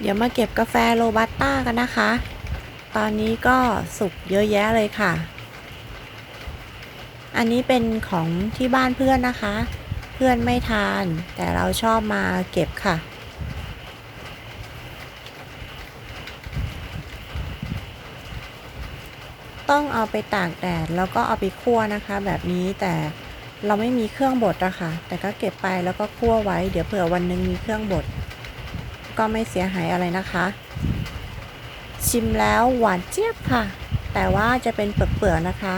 เดี๋ยวมาเก็บกาแฟโรบัสต้ากันนะคะ ตอนนี้ก็สุกเยอะแยะเลยค่ะ อันนี้เป็นของที่บ้านเพื่อนนะคะ เพื่อนไม่ทาน แต่เราชอบมาเก็บค่ะ ต้องเอาไปตากแดดแล้วก็เอาไปคั่วนะคะ แบบนี้แต่เราไม่มีเครื่องบดอะค่ะ แต่ก็เก็บไปแล้วก็คั่วไว้ เดี๋ยวเผื่อวันหนึงมีเครื่องบด ก็ไม่เสียหายอะไรนะคะ ชิมแล้วหวานเจี๊ยบค่ะ แต่ว่าจะเป็นเปลือกๆนะคะ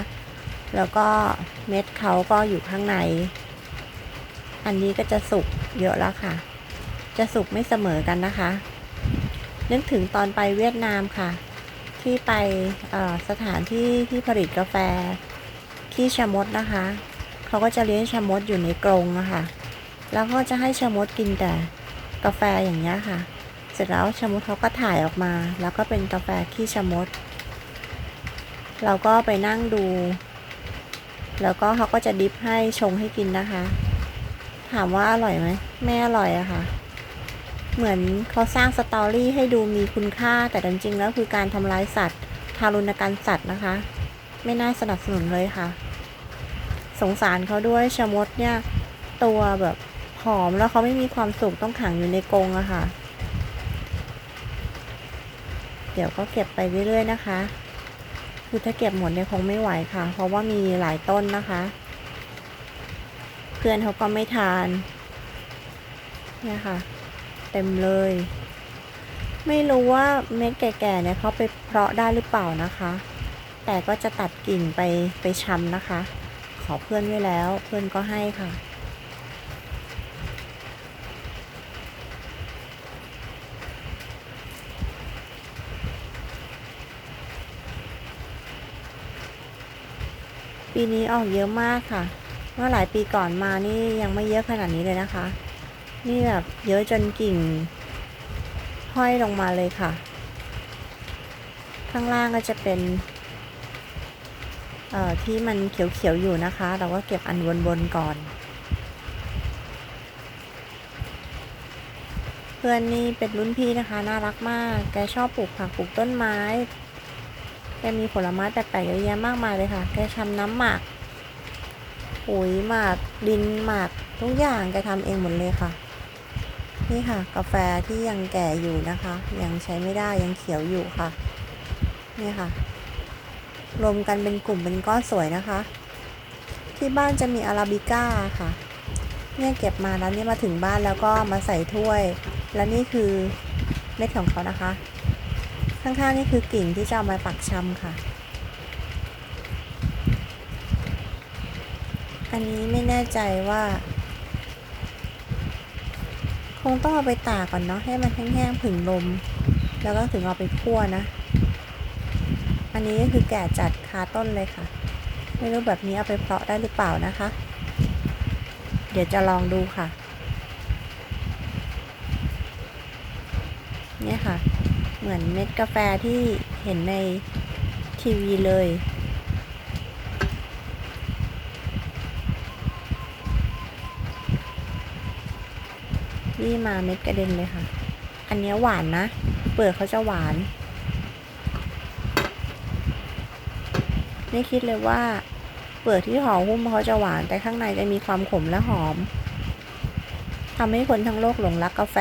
แล้วก็เม็ดเขาก็อยู่ข้างใน อันนี้ก็จะสุกเยอะแล้วค่ะ จะสุกไม่เสมอกันนะคะ นึกถึงตอนไปเวียดนามค่ะ ที่ไปสถานที่ที่ผลิตกาแฟขี้ชะมดนะคะเขาก็จะเลี้ยงชะมดอยู่ในกรงนะคะแล้วก็จะให้ชะมดกินแต่กาแฟอย่างเงี้ยค่ะ เสร็จแล้วชะมดเขาก็ถ่ายออกมา แล้วก็เป็นกาแฟขี้ชะมด เราก็ไปนั่งดู แล้วก็เขาก็จะดิฟให้ชงให้กินนะคะ ถามว่าอร่อยไหมไม่อร่อยอะค่ะ เหมือนเขาสร้างสตอรี่ให้ดูมีคุณค่า แต่จริงๆแล้วคือการทำร้ายสัตว์ ทารุณกรรมสัตว์นะคะ ไม่น่าสนับสนุนเลยค่ะ สงสารเขาด้วยชะมดเนี่ย ตัวแบบผอมแล้วเขาไม่มีความสุขต้องขังอยู่ในกรงอะค่ะ เดี๋ยวก็เก็บไปเรื่อยๆนะคะ คือถ้าเก็บหมดเนี่ยคงไม่ไหวค่ะ เพราะว่ามีหลายต้นนะคะ เพื่อนเขาก็ไม่ทาน เนี่ยค่ะ เต็มเลย ไม่รู้ว่าเม็ดแก่ๆเนี่ยเขาไปเพาะได้หรือเปล่านะคะ แต่ก็จะตัดกิ่งไปไปชำนะคะ ขอเพื่อนไว้แล้ว เพื่อนก็ให้ค่ะ ปีนี้ออกเยอะมากค่ะ เมื่อหลายปีก่อนมานี่ยังไม่เยอะขนาดนี้เลยนะคะ นี่แบบเยอะจนกิ่ง ห้อยลงมาเลยค่ะ ข้างล่างก็จะเป็น เอ่อที่มันเขียวๆอยู่นะคะ เราก็เก็บอันบนๆก่อน เพื่อนนี่เป็นรุ่นพี่นะคะ น่ารักมาก แกชอบปลูกผักปลูกต้นไม้ แกมีผลไม้แปลกๆเยอะแยะมากมายเลยค่ะ แกทำน้ำหมักปุ๋ยหมักดินหมักทุกอย่างแกทำเองหมดเลยค่ะ นี่ค่ะ กาแฟที่ยังแก่อยู่นะคะ ยังใช้ไม่ได้ยังเขียวอยู่ค่ะ นี่ค่ะ รวมกันเป็นกลุ่มเป็นก้อนสวยนะคะ ที่บ้านจะมีอาราบิก้าค่ะ เนี่ยเก็บมาแล้วเนี่ยมาถึงบ้านแล้วก็มาใส่ถ้วย และนี่คือเม็ดของเขานะคะ ข้างๆนี่คือกิ่งที่จะเอามาปักชำค่ะ อันนี้ไม่แน่ใจว่า คงต้องเอาไปตากก่อนเนาะให้มันแห้งๆผึ่งลม แล้วก็ถึงเอาไปคั่วนะ อันนี้ก็คือแก่จัดคาต้นเลยค่ะ ไม่รู้แบบนี้เอาไปเพาะได้หรือเปล่านะคะ เดี๋ยวจะลองดูค่ะ เนี่ยค่ะ เหมือนเม็ดกาแฟที่เห็นในทีวีเลย นี่มาเม็ดกระเด็นเลยค่ะ อันนี้หวานนะ เปลือกเขาจะหวานไม่คิดเลยว่า เปลือกที่ห่อหุ้มเขาจะหวาน แต่ข้างในจะมีความขมและหอมทำให้คนทั้งโลกหลงรักกาแฟ